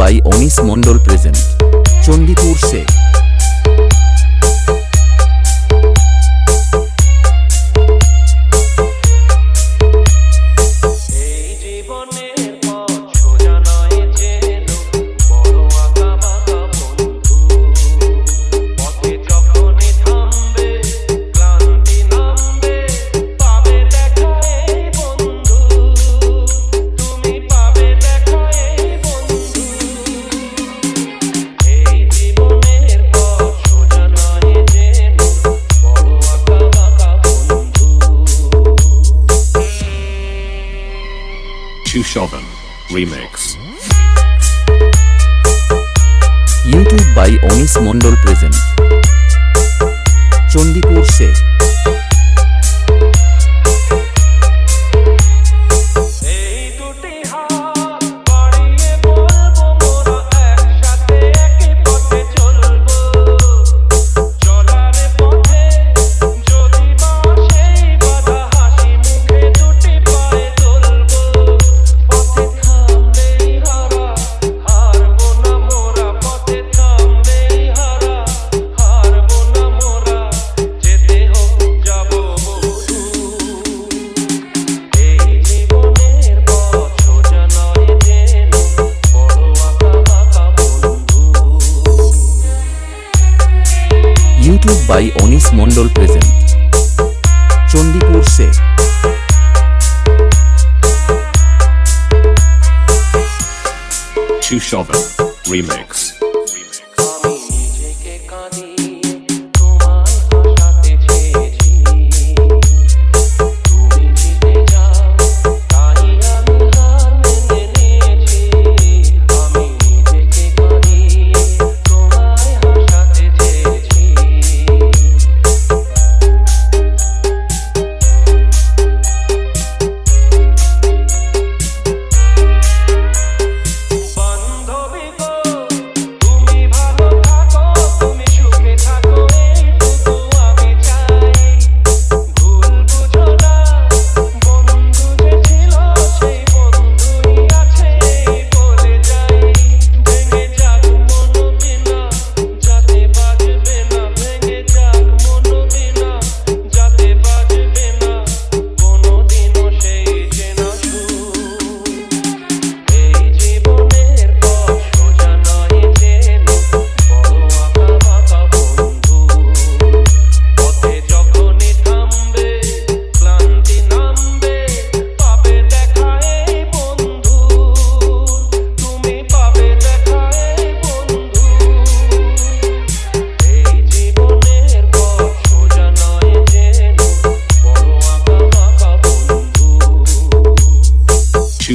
By Anis Mondal present Chandipur সে। Chushovan. Remix. YouTube by Onis Mondol present. Chandipur Se. YouTube by Anis Mondal present Chandipur say. Two shovel, Remix.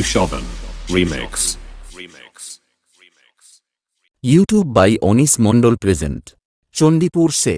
Shoban. Remix. YouTube by Anis Mondal present Chandipur say